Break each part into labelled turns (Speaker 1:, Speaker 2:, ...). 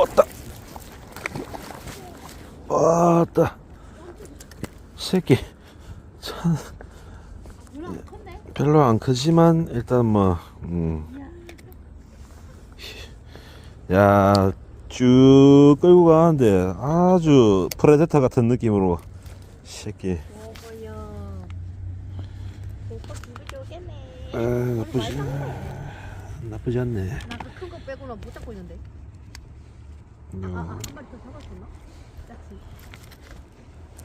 Speaker 1: 왔다. 왔다. 새끼. 참. 별로 안 크지만 일단 뭐 음. 야, 쭉 끌고 가는데 아주 프레데터 같은 느낌으로 새끼. 아, 나쁘지 나쁘지 않네.
Speaker 2: 나그 큰거 빼고는 못 잡고 있는데. 아, 아, 한? 짝지.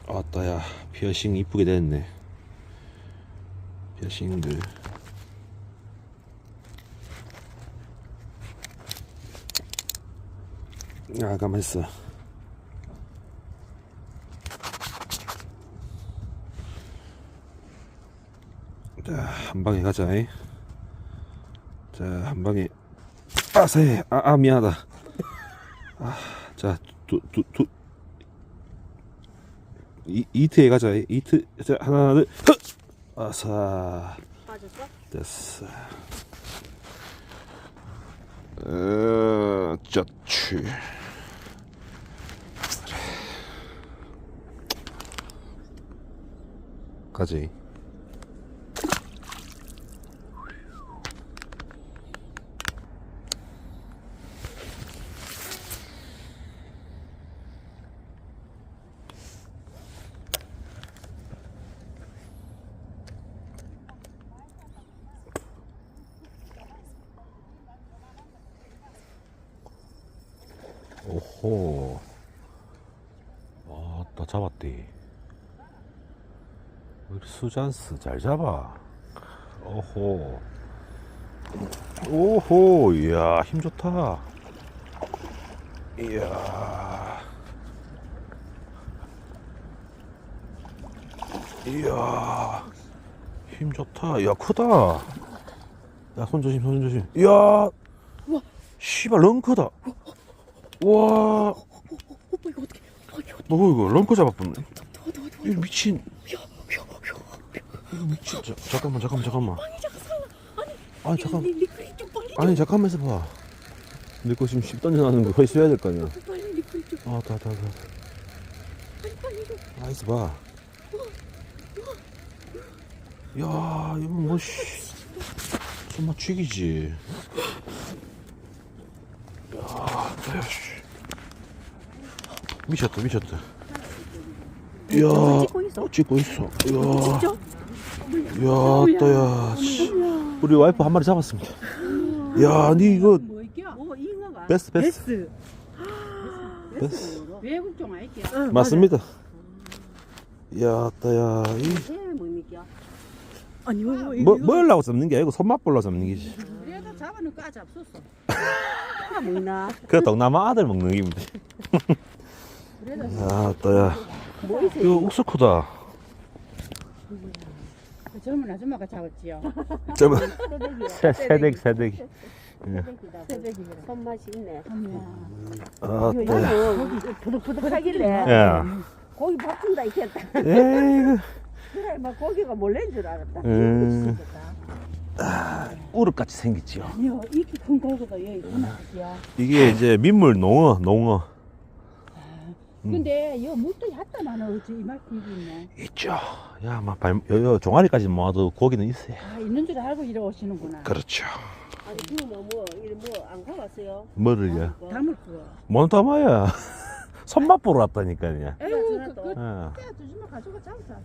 Speaker 1: 아따야 피어싱 이쁘게 됐네. 피어싱들. 아 가만 있어. 자 한 방에 가자. 이. 자한 방에 아세 아, 아 미안하다. 아 자 두 두 두, 이, 이트에 가자. 이트 자 하나 둘 헛! 아사
Speaker 2: 빠졌어?
Speaker 1: 됐어. 어 짜취 가지 오호. 아따 잡았디. 우리 수잔스 잘 잡아. 오호. 오호 이야 힘 좋다. 이야. 이야 힘 좋다. 야 크다. 야 손 조심 손 조심. 이야 씨발 너무 크다 와
Speaker 2: 오빠 이거 어떻게?
Speaker 1: 너 이거 런커 잡았네. 이거 미친. 미친. 자, 잠깐만, 잠깐만, 잠깐만. 아니 잠깐.
Speaker 2: 리, 리크리 좀 빨리
Speaker 1: 아니 잠깐만 있어 봐. 내거 지금 10던져 나는 거 회수해야 될 거 아니야. 아, 다, 다, 다.
Speaker 2: 좀.
Speaker 1: 아, 있어봐. 야, 이거 뭐 씨. 손맛 죽이지. 야, 씨. 미쳤다, 미쳤다. 이야,
Speaker 2: 찍고 있어?
Speaker 1: 어, 찍고 있어. 이야.
Speaker 2: 진짜?
Speaker 1: 야, 또야. 씨. 우리 와이프 한 마리 잡았습니다. 야, 니 이거
Speaker 3: 뭐? 뭐 잉어가?
Speaker 1: 베스트 베스트
Speaker 2: 베스.
Speaker 1: 베스트
Speaker 3: 외국 종 아니겨?
Speaker 2: 응,
Speaker 1: 맞습니다. 야, 또야.
Speaker 3: 이해 뭡니까?
Speaker 2: 아니 이거
Speaker 1: 뭐,
Speaker 2: 이거-
Speaker 1: 뭐 하려고 잡는 게 아니고 손맛 보려고 잡는 게지.
Speaker 3: 그래도 잡아놓고 아직 없었어. 아 먹나?
Speaker 1: 그 동남아 아들 먹는 기분데. 야, 또야.
Speaker 3: 뭐 있어?
Speaker 1: 이거 옥수 크다.
Speaker 3: 그 젊은 아줌마가 잡았지요. 새댁이야.
Speaker 1: 새, 새댁, 새댁.
Speaker 3: 새댁이야. 손맛이 있네.
Speaker 1: 아, 또야.
Speaker 3: 양은 부득부득하길래
Speaker 1: 야.
Speaker 3: 고기 밥 준다 이랬다.
Speaker 1: 에이구.
Speaker 3: 그래 막 고기가 몰래인 줄 알았다.
Speaker 1: 음. 우럭같이 생겼지요.
Speaker 3: 아니요 이렇게 큰 고기가 여기 있구나. 야.
Speaker 1: 이게 이제 민물 농어, 농어. 음.
Speaker 3: 근데 여 물도 얕다마는 어찌 이만큼 있네.
Speaker 1: 있죠. 야, 막 발, 여, 여 종아리까지 모아도 고기는 있어요.
Speaker 3: 아 있는 줄 알고 이래 오시는구나.
Speaker 1: 그렇죠.
Speaker 4: 아니 그뭐 뭐, 이래 뭐안 가봤어요?
Speaker 1: 뭐를요?
Speaker 3: 담을 거.
Speaker 1: 뭔 담아야. 손맛 보러 왔다니까요.
Speaker 3: 에휴
Speaker 4: 그러잖아,
Speaker 3: 그,
Speaker 4: 또.
Speaker 3: 그
Speaker 1: 어.
Speaker 3: 때 주지마 가져가 잡자.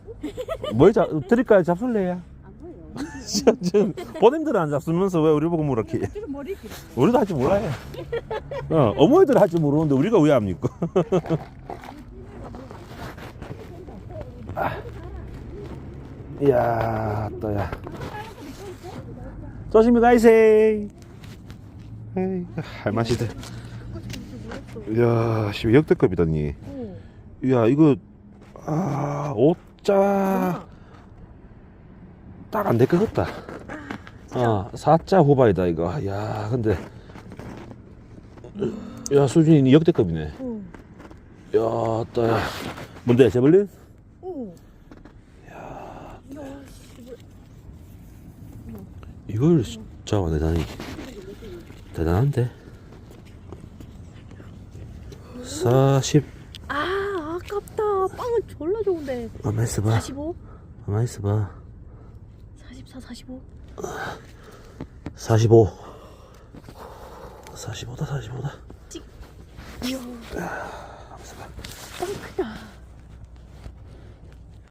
Speaker 1: 뭘 잡, 드릴까요? 잡술래요?
Speaker 4: 안 보여.
Speaker 1: 저, 저, 본인들은 안 잡수면서 왜 우리 보고 뭐라 해? 우리도 할 줄 몰라요. 어, 어머니들 할 줄 모르는데 우리가 왜 합니까? 아. 이야, 또야. 조심히 가이세. 할맛이들. 이야, 씨, 역대급이다니. 이야, 이거, 아, 옷자. 딱 안 될 것 같다. 아, 사자 후바이다, 이거. 야, 근데. 야, 수준이 역대급이네.
Speaker 2: 응.
Speaker 1: 야, 따. 뭔데, 제벌린?
Speaker 2: 응.
Speaker 1: 이걸 잡아, 대단히. 대단한데? 40
Speaker 2: 아 아깝다 빵은 졸라 좋은데
Speaker 1: 가만 있어봐
Speaker 2: 45?
Speaker 1: 가만 있어봐
Speaker 2: 44 45
Speaker 1: 45 45다 45다.
Speaker 2: 이야. 빵 크다